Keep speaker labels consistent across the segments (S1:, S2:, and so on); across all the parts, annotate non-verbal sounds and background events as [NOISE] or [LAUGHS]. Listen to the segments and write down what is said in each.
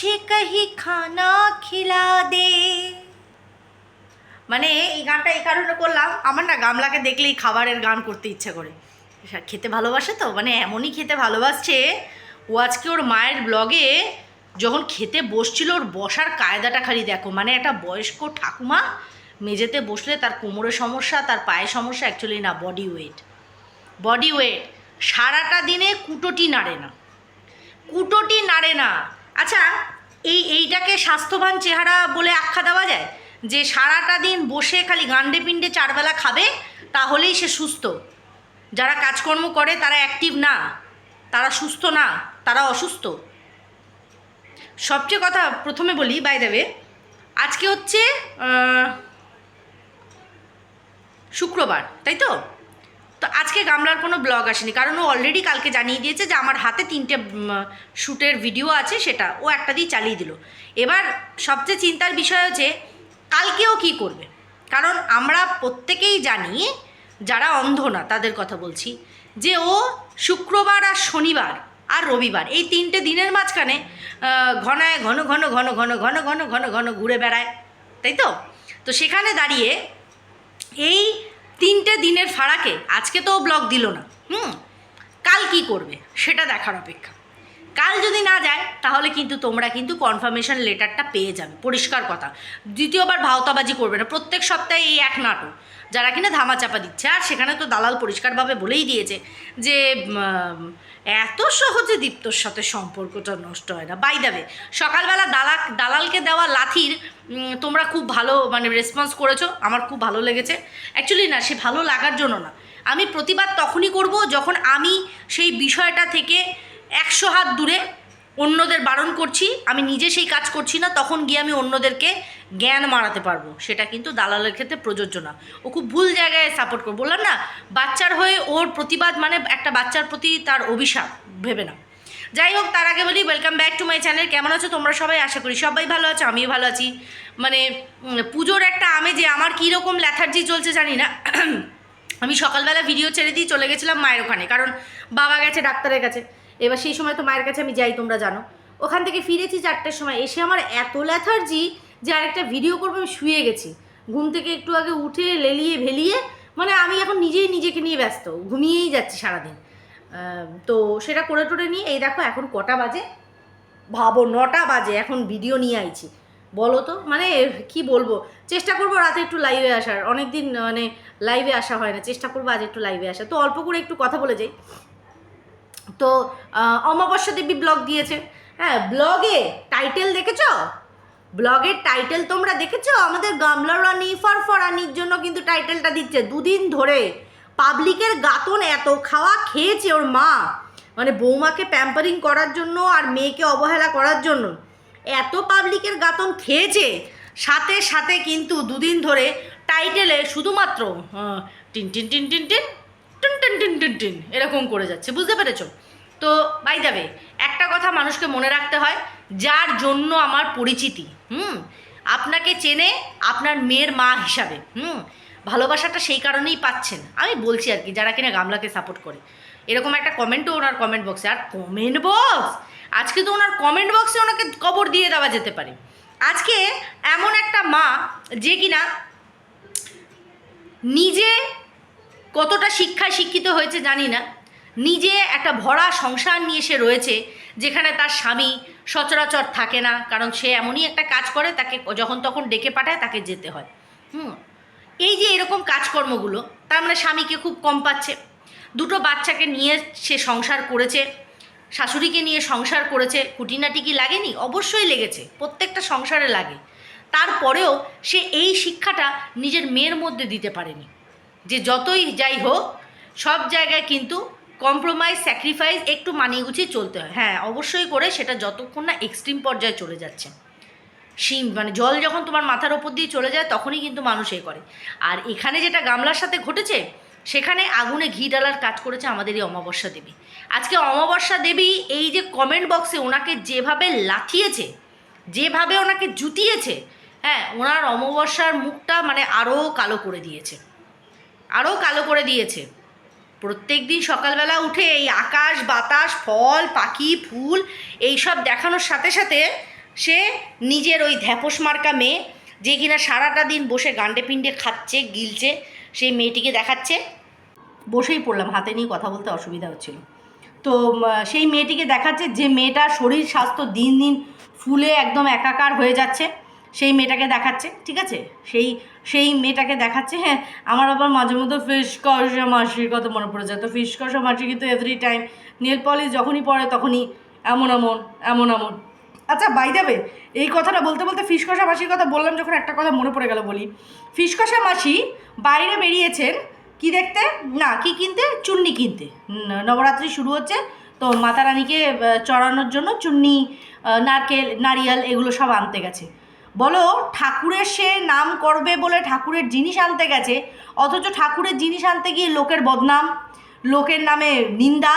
S1: মুঝে কাহি খানা খিলা দে মানে এই গানটা এই কারণে করলাম। আমার না গামলাকে দেখলেই খাবারের গান করতে ইচ্ছা করে। খেতে ভালোবাসে তো? মানে এমনই খেতে ভালোবাসছে। ও আজকে ওর মায়ের ব্লগে যখন খেতে বসছিল, ওর বসার কায়দাটা খালি দেখো। মানে একটা বয়স্ক ঠাকুমা মেঝেতে বসলে তার কোমরের সমস্যা, তার পায়ের সমস্যা অ্যাকচুয়ালি না বডি ওয়েট বডি ওয়েট সারাটা দিনে কুটোটি নাড়ে না। কুটোটি নাড়ে না। আচ্ছা এই, এইটাকে স্বাস্থ্যবান চেহারা বলে আখ্যা দেওয়া যায়? যে সারাটা দিন বসে খালি গান্ডে পিণ্ডে চারবেলা খাবে, তাহলেই সে সুস্থ। যারা কাজকর্ম করে, তারা অ্যাক্টিভ না। তারা সুস্থ না, তারা অসুস্থ। সবচেয়ে কথা প্রথমে বলি বাই দেবে আজকে হচ্ছে শুক্রবার, তাই তো? তো আজকে গামলার কোনো ব্লগ আসেনি, কারণ ও অলরেডি কালকে জানিয়ে দিয়েছে যে আমার হাতে তিনটে শ্যুটের ভিডিও আছে সেটা, ও একটা দিয়ে চালিয়ে দিল। এবার সবচেয়ে চিন্তার বিষয় হচ্ছে কালকেও কি করবে? কারণ আমরা প্রত্যেকেই জানি, যারা অন্ধ না, তাদের কথা বলছি, যে ও শুক্রবার আর শনিবার আর রবিবার, এই তিনটে দিনের মাঝখানে ঘনায় ঘন ঘন ঘন ঘন ঘন ঘন ঘন ঘন ঘুরে বেড়ায়, তাই তো? তো সেখানে দাঁড়িয়ে এই দিনের ফাড়াকে আজকে তো ব্লক দিল না। হুম, কাল কি করবে সেটা দেখার অপেক্ষা। কাল যদি না যায়, তাহলে কিন্তু তোমরা কিন্তু কনফার্মেশন লেটারটা পেয়ে যাবে। পরিষ্কার কথা। দ্বিতীয়বার ভাওতাবাজি করবে না। প্রত্যেক সপ্তাহে এই এক নাটক। যারা কিনা ধামাচাপা দিচ্ছে। আর সেখানে তো দালাল পরিষ্কারভাবে বলেই দিয়েছে যে এত সহজে দীপ্তর সাথে সম্পর্কটা নষ্ট হয় না। বাই দেবে সকালবেলা দালা দালালকে দেওয়া লাথির তোমরা খুব ভালো মানে রেসপন্স করেছ, আমার খুব ভালো লেগেছে। অ্যাকচুয়ালি না, সে ভালো লাগার জন্য না। আমি প্রতিবাদ তখনই করব যখন আমি সেই বিষয়টা থেকে একশো হাত দূরে অন্যদের বারণ করছি, আমি নিজে সেই কাজ করছি না, তখন গিয়ে আমি অন্যদেরকে জ্ঞান মারাতে পারব। সেটা কিন্তু দালালের ক্ষেত্রে প্রযোজ্য না। ও খুব ভুল জায়গায় সাপোর্ট করব। বললাম না, বাচ্চার হয়ে ওর প্রতিবাদ মানে একটা বাচ্চার প্রতি তার অভিশাপ, ভেবে না যাই হোক, তার আগে বলি welcome back to my channel কেমন আছো তোমরা সবাই? আশা করি সবাই ভালো আছো, আমিও ভালো আছি। মানে পুজোর একটা আমেজে আমার কীরকম ল্যাথার্জি চলছে জানি না। [CLEARS THROAT] আমি সকালবেলা ভিডিও ছেড়ে দিয়ে চলে গেছিলাম মায়ের ওখানে, কারণ বাবা গেছে, ডাক্তারের কাছে। এবার সেই সময় তো মায়ের কাছে আমি যাই, তোমরা জানো। ওখান থেকে ফিরেছি চারটের সময়, এসে আমার এত ল্যাথার্জি যে আরেকটা ভিডিও করব, আমি শুয়ে গেছি। ঘুম থেকে একটু আগে উঠে লেলিয়ে ভেলিয়ে মানে আমি এখন নিজেই নিজেকে নিয়ে ব্যস্ত, ঘুমিয়েই যাচ্ছি সারাদিন। তো সেটা করে টোরে নিয়ে, এই দেখো এখন কটা বাজে? ভাবো, নটা বাজে, এখন ভিডিও নিয়ে আইছি। বলো তো মানে কি বলব, চেষ্টা করব রাতে একটু লাইভে আসার। অনেক দিন মানে লাইভে আসা হয় না, চেষ্টা করব আজ একটু লাইভে আসা। তো অল্প করে একটু কথা বলে যাই। তো অমাবস্যা দেবী ব্লগ দিয়েছে। হ্যাঁ ব্লগে টাইটেল দেখেছ? ব্লগের টাইটেল তোমরা দেখেছ? আমাদের গামলা রানী ফরফরানির জন্য কিন্তু টাইটেলটা দিচ্ছে। দুদিন ধরে পাবলিকের গাতন এত, খাওয়া খেয়েছে ওর মা। মানে বৌমাকে প্যাম্পারিং করার জন্য আর মেয়েকে অবহেলা করার জন্য। এত পাবলিকের গাতন খেয়েছে। সাথে সাথে কিন্তু দুদিন ধরে টাইটেলে শুধুমাত্র টিন টিন টিন টিন টিন টিন টিন টিন টিন টিন এরকম করে যাচ্ছে, বুঝতে পেরেছ? তো বাই যাবে একটা কথা মানুষকে মনে রাখতে হয়, যার জন্য আমার পরিচিতি, হুম? আপনাকে চেনে আপনার মেয়ের মা হিসাবে, হুম? ভালোবাসাটা সেই কারণেই পাচ্ছেন। আমি বলছি আর কি, যারা কিনা গামলাকে সাপোর্ট করে। এরকম একটা কমেন্টও ওনার কমেন্ট বক্সে আর কমেন্ট বক্স আজকে তো ওনার কমেন্ট বক্সে ওনাকে কবর দিয়ে দেওয়া যেতে পারে। আজকে এমন একটা মা যে কিনা নিজে কতটা শিক্ষায় শিক্ষিত হয়েছে জানি না। নিজে একটা ভরা সংসার নিয়ে সে রয়েছে, যেখানে তার স্বামী সচরাচর থাকে না, কারণ সে এমনই একটা কাজ করে, তাকে যখন তখন ডেকে পাঠায়, তাকে যেতে হয়। হুম, এই যে এরকম কাজকর্মগুলো, তার মানে স্বামীকে খুব কম পাচ্ছে। দুটো বাচ্চাকে নিয়ে সে সংসার করেছে, শাশুড়িকে নিয়ে সংসার করেছে, খুঁটিনাটি কি লাগেনি? অবশ্যই লেগেছে, প্রত্যেকটা সংসারে লাগে। তারপরেও সে এই শিক্ষাটা নিজের মেয়ের মধ্যে দিতে পারেনি। যে যতই যাই হোক, সব জায়গায় কিন্তু কম্প্রোমাইজ স্যাক্রিফাইস একটু মানিয়ে গুছিয়ে চলতে হয়। হ্যাঁ অবশ্যই করে সেটা যতক্ষণ না এক্সট্রিম পর্যায়ে চলে যাচ্ছে। শিম মানে জল যখন তোমার মাথার ওপর দিয়ে চলে যায়, তখনই কিন্তু মানুষ এ করে। আর এখানে যেটা গামলার সাথে ঘটেছে, সেখানে আগুনে ঘি ডালার কাজ করেছে আমাদের এই অমাবস্যা দেবী। আজকে অমাবস্যা দেবী এই যে কমেন্ট বক্সে ওনাকে যেভাবে লাথিয়েছে, যেভাবে ওনাকে জুতিয়েছে হ্যাঁ ওনার অমাবস্যার মুখটা মানে আরও কালো করে দিয়েছে। আরও কালো করে দিয়েছে। প্রত্যেক দিন সকালবেলা উঠে এই আকাশ, বাতাস, ফল, পাখি, ফুল এইসব দেখানোর সাথে সাথে সে নিজের ওই ধ্যাপস মার্কা মেয়ে যে কিনা সারাটা দিন বসে গান্ডে পিণ্ডে খাচ্ছে, গিলছে, সেই মেয়েটিকে দেখাচ্ছে। বসেই পড়লাম, হাতে নিয়ে কথা বলতে অসুবিধা হচ্ছিল। তো সেই মেয়েটিকে দেখাচ্ছে যে মেয়েটার শরীর স্বাস্থ্য দিন দিন ফুলে একদম একাকার হয়ে যাচ্ছে। সেই মেয়েটাকে দেখাচ্ছে, ঠিক আছে? সেই সেই মেয়েটাকে দেখাচ্ছে হ্যাঁ আমার আবার মাঝে মধ্যে ফিস কষা মাসির কথা মনে পড়ে যায়। তো ফিস কষা মাসি কিন্তু এভরি টাইম নেল পলিশ যখনই পড়ে তখনই এমন এমন এমন এমন। আচ্ছা বাই যাবে এই কথাটা বলতে বলতে ফিস কষা মাসির কথা বললাম যখন একটা কথা মনে পড়ে গেল বলি। ফিস কষা মাসি বাইরে বেরিয়েছেন, কি দেখতে? না, কি কিনতে? চুন্নি কিনতে। নবরাত্রি শুরু হচ্ছে, তো মাতা রানীকে চড়ানোর জন্য চুন্নি নারকেল, নারিয়েল এগুলো সব আনতে গেছে। বলো, ঠাকুরের সে নাম করবে বলে ঠাকুরের জিনিস আনতে গেছে, অথচ ঠাকুরের জিনিস আনতে গিয়ে লোকের বদনাম, লোকের নামে নিন্দা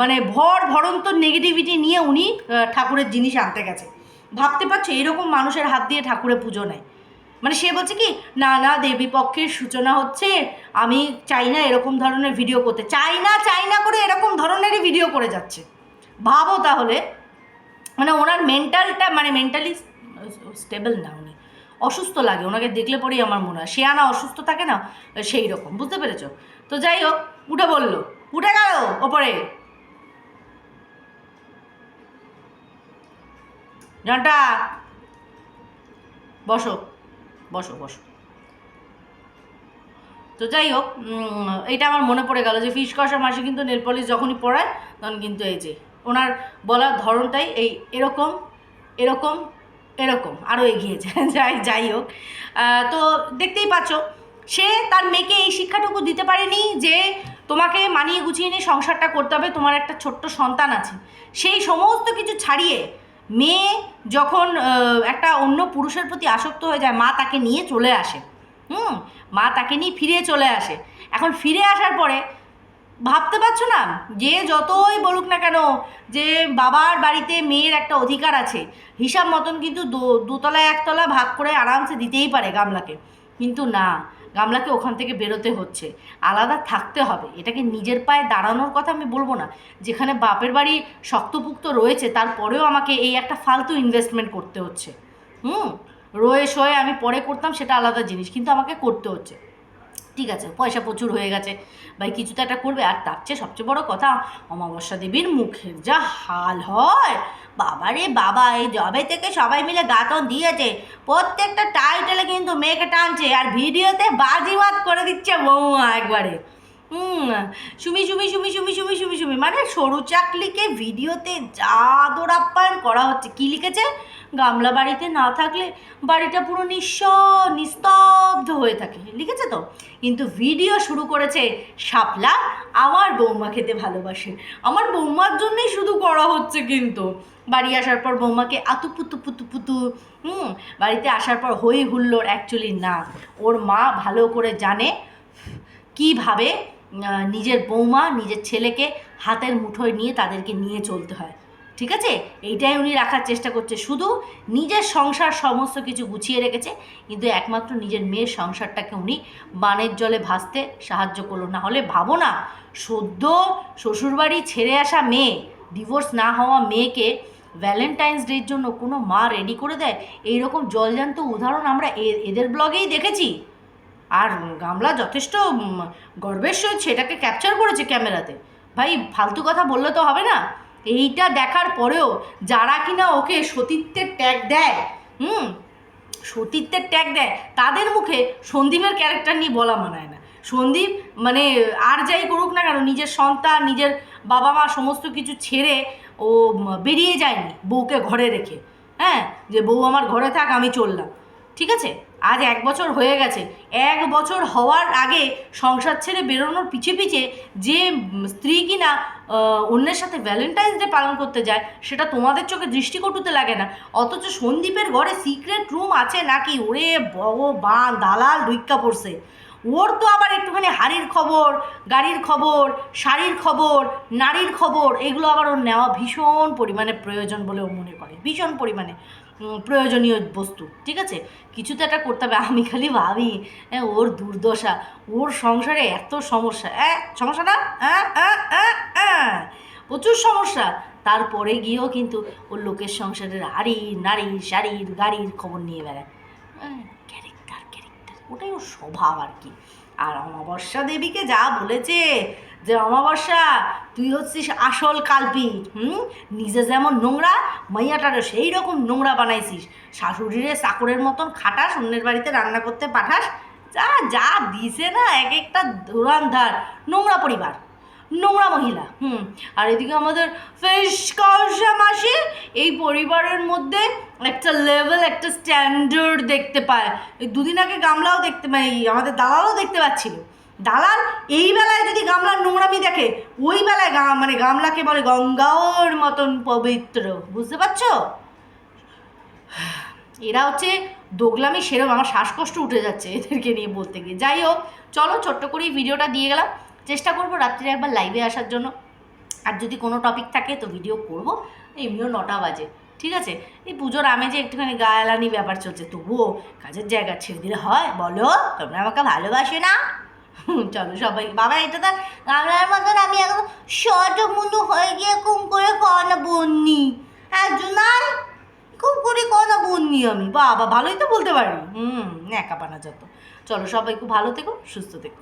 S1: মানে ভর ভরন্ত নেগেটিভিটি নিয়ে উনি ঠাকুরের জিনিস আনতে গেছে। ভাবতে পারছ, এরকম মানুষের হাত দিয়ে ঠাকুরের পুজো নেয়। মানে সে বলছে কি, না না, দেবী পক্ষের সূচনা হচ্ছে, আমি চাই না এরকম ধরনের ভিডিও করতে। চাই না চাই না করে এরকম ধরনেরই ভিডিও করে যাচ্ছে। ভাবো তাহলে মানে ওনার মেন্টালটা মানে মেন্টালি স্টেবল না উনি অসুস্থ লাগে, ওনাকে দেখলে পরেই আমার মনে হয়। সে আনা অসুস্থ থাকে না, সেই রকম, বুঝতে পেরেছ? তো যাই হোক, উঠে বলল, উঠে গেল ওপরে। জনটা বসো বসো বসো। তো যাই হোক এটা আমার মনে পড়ে গেল যে ফিস কষা মাসে কিন্তু নেল পলিশ যখনই পড়ায়, তখন কিন্তু এই যে, ওনার বলার ধরনটাই এই, এরকম এরকম এরকম আরও এগিয়ে যায়, [LAUGHS] যাই যাই হোক। তো দেখতেই পাচ্ছ, সে তার মেয়েকে এই শিক্ষাটুকু দিতে পারেনি যে তোমাকে মানিয়ে গুছিয়ে নিয়ে সংসারটা করতে হবে, তোমার একটা ছোট্ট সন্তান আছে। সেই সমস্ত কিছু ছাড়িয়ে মেয়ে যখন একটা অন্য পুরুষের প্রতি আসক্ত হয়ে যায়, মা তাকে নিয়ে চলে আসে। হুম, মা তাকে নিয়ে ফিরে চলে আসে। এখন ফিরে আসার পরে ভাবতে পারছ না? যে যতই বলুক না কেন, যে বাবার বাড়িতে মেয়ের একটা অধিকার আছে, হিসাব মতন কিন্তু দুতলা একতলা ভাগ করে আরামসে দিতেই পারে গামলাকে। কিন্তু না, গামলাকে ওখান থেকে বেরোতে হচ্ছে। আলাদা থাকতে হবে। এটাকে নিজের পায়ে দাঁড়ানোর কথা আমি বলব না। যেখানে বাপের বাড়ি শক্তপুক্ত রয়েছে, তারপরেও আমাকে এই একটা ফালতু ইনভেস্টমেন্ট করতে হচ্ছে। হুম? রয়ে শয়ে আমি পরে করতাম, সেটা আলাদা জিনিস, কিন্তু আমাকে করতে হচ্ছে। ঠিক আছে, পয়সা প্রচুর হয়ে গেছে। ভাই, কিছু তো একটা করবে, আর তার চেয়ে সবচেয়ে বড় কথা, অমাবস্যা দেবীর মুখের যা হাল হয়। বাবা রে বাবা, এই জবে থেকে সবাই মিলে গাতন দিয়েছে। প্রত্যেকটা টাইটেলে কিন্তু মেয়েকে টানছে, আর ভিডিওতে বাজিবাদ করে দিচ্ছে বৌমা একবারে। সুমি সুমি সুমি সুমি সুমি সুমি সুমি। মানে সরু চাকলিকে ভিডিওতে যা আদর করা হচ্ছে। কি লিখেছে? গামলা বাড়িতে না থাকলে বাড়িটা পুরো নিঃস, নিস্তব্ধ হয়ে থাকে। লিখেছে তো? কিন্তু ভিডিও শুরু করেছে শাপলা, আমার বৌমা খেতে ভালোবাসে। আমার বৌমার জন্যই শুধু করা হচ্ছে কিন্তু। বাড়ি আসার পর বৌমাকে আতু পুতু পুতু পুতু, হুম, বাড়িতে আসার পর হই হুল্লোড় অ্যাকচুয়ালি না। ওর মা ভালো করে জানে কীভাবে নিজের বৌমা, নিজের ছেলেকে হাতের মুঠোয় নিয়ে তাদেরকে নিয়ে চলতে হয়। ঠিক আছে? এইটাই উনি রাখার চেষ্টা করছে। শুধু নিজের সংসার সমস্ত কিছু গুছিয়ে রেখেছে, কিন্তু একমাত্র নিজের মেয়ের সংসারটাকে উনি বানের জলে ভাসতে সাহায্য করল। না হলে ভাবো না, সদ্য শ্বশুরবাড়ি ছেড়ে আসা মেয়ে ডিভোর্স না হওয়া মেয়েকে ভ্যালেন্টাইন্স ডের জন্য কোনো মা রেডি করে দেয়, এইরকম জলজান্ত উদাহরণ আমরা এদের ব্লগেই দেখেছি। আর গামলা যথেষ্ট গর্বের সহিত সেটাকে ক্যাপচার করেছে ক্যামেরাতে। ভাই, ফালতু কথা বললে তো হবে না। এইটা দেখার পরেও যারা কিনা ওকে সতীত্বের ট্যাগ দেয়, হুম, সতীত্বের ট্যাগ দেয়, তাদের মুখে সন্দীপের ক্যারেক্টার নিয়ে বলা মানায় না। সন্দীপ মানে আর যাই করুক না কেন, নিজের সন্তান, নিজের বাবা মা সমস্ত কিছু ছেড়ে ও বেরিয়ে যায়নি বউকে ঘরে রেখে। হ্যাঁ যে বউ আমার ঘরে থাক, আমি চললাম। ঠিক আছে? আজ এক বছর হয়ে গেছে। এক বছর হওয়ার আগে সংসার ছেড়ে বেরোনোর পিছে পিছে যে স্ত্রী কিনা অন্যের সাথে ভ্যালেন্টাইন্স ডে পালন করতে যায়, সেটা তোমাদের চোখে দৃষ্টিকটুতে লাগে না। অথচ সন্দীপের ঘরে সিক্রেট রুম আছে নাকি? ওরে ভগবান, দালাল ঢুইক্কা পড়ছে। ওর তো আবার একটুখানি হাড়ির খবর, গাড়ির খবর, শাড়ির খবর, নারীর খবর, এগুলো আবার ওর নেওয়া ভীষণ পরিমাণে প্রয়োজন বলে ও মনে করে। ভীষণ পরিমাণে। প্রয়োজনীয় বস্তু, ঠিক আছে? কিছু তো একটা করতে হবে, আমি খালি ভাবি হ্যাঁ ওর দুর্দশা, ওর সংসারে এত সমস্যা হ্যাঁ সমস্যা না? প্রচুর সমস্যা। তারপরে গিয়েও কিন্তু ওর লোকের সংসারের হাড়ি নারী শাড়ির, গাড়ির খবর নিয়ে বেড়ায়। ক্যারেক্টার ক্যারেক্টার ওটাই ওর স্বভাব আর কি। আর অমাবস্যা দেবীকে যা বলেছে যে, অমাবস্যা, তুই হচ্ছিস আসল কালপি, হুম? নিজে যেমন নোংরা, মাইয়াটারও সেই রকম নোংরা বানাইছিস। শাশুড়িরে চাকরের মতন খাটাস, অন্যের বাড়িতে রান্না করতে পাঠাস। যা যা দিছে না, এক একটা ধুরান্ধার, নোংরা পরিবার। নোংরা মহিলা, হুম। আর এদিকে আমাদের ফেস কষা মাসি, এই পরিবারের মধ্যে একটা লেভেল একটা স্ট্যান্ডার্ড দেখতে পায়। দুদিন আগে গামলাও দেখতে পাই, আমাদের দালালও দেখতে পাচ্ছিল। দালাল এই বেলায় যদি গামলার নোংরামি দেখে, ওই বেলায় গা মানে গামলাকে বলে গঙ্গাওর মতন পবিত্র, বুঝতে পারছ? এরা হচ্ছে দোগলামি সেরম, আমার শ্বাসকষ্ট উঠে যাচ্ছে এদেরকে নিয়ে বলতে গিয়ে। যাই হোক, চলো ছোট্ট করে এই ভিডিওটা দিয়ে গেলাম। চেষ্টা করব রাত্রে একবার লাইভে আসার জন্য। আর যদি কোনো টপিক থাকে তো ভিডিও করব। এমনিও নটা বাজে, ঠিক আছে? এই পুজোর আমেজে একটুখানি গায়ালানি ব্যাপার চলছে, তবুও কাজের জায়গা ছেড়ে দিলে হয়, বলো? তোমরা আমাকে ভালোবাসে না? চলো সবাই। বাবা, এটা তো গামলার মতন আমি এখন শট মুন্ডু হয়ে গিয়ে কুম করে কনা বন্নি। জুনাল খুব করে কথা বন্নি আমি। বাবা, ভালোই তো বলতে পারি। হুম, একা পানা যত। চলো সবাই খুব ভালো থেকো, সুস্থ থেকো।